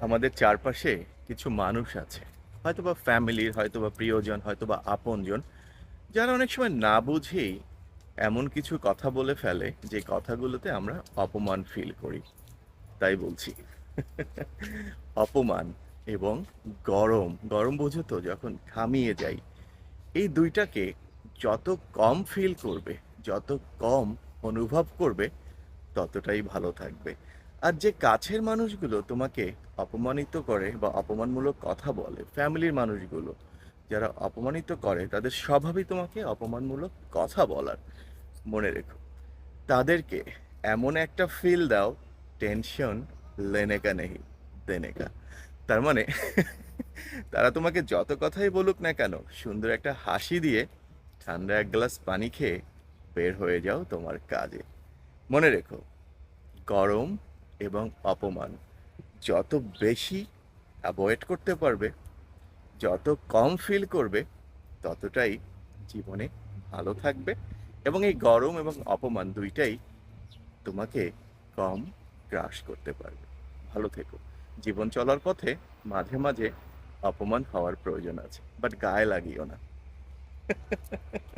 আমাদের চারপাশে কিছু মানুষ আছে। হয়তো বা ফ্যামিলির হয়তো বা প্রিয়জন হয়তো বা আপনজন, যারা অনেক সময় না বুঝেই এমন কিছু কথা বলে ফেলে যে কথাগুলোতে আমরা অপমান ফিল করি। তাই বলছি। অপমান এবং গরম গরম বোঝো তো, যখন ঘামিয়ে যাই, এই দুইটাকে যত কম ফিল করবে, যত কম অনুভব করবে, ততটাই ভালো থাকবে। আর যে কাছের মানুষগুলো তোমাকে অপমানিত করে বা অপমানমূলক কথা বলে, ফ্যামিলির মানুষগুলো, যারা অপমানিত করে, তাদের স্বভাবই তোমাকে অপমানমূলক কথা বলার। মনে রেখো, তাদেরকে এমন একটা ফিল দাও টেনশন লেনেকা নেহি দেনেকা তার মানে তারা তোমাকে যত কথাই বলুক না কেন, সুন্দর একটা হাসি দিয়ে ঠান্ডা এক গ্লাস পানি খেয়ে বের হয়ে যাও তোমার কাজে। মনে রেখো, গরম এবং অপমান। যত বেশি অ্যাভয়েড করতে পারবে, যত কম ফিল করবে, ততটাই জীবনে ভালো থাকবে এবং এই গরম এবং অপমান দুইটাই তোমাকে কম গ্রাস করতে পারবে। ভালো থেকো। জীবন চলার পথে মাঝে মাঝে অপমান হওয়ার প্রয়োজন আছে বাট গায়ে লাগিও না।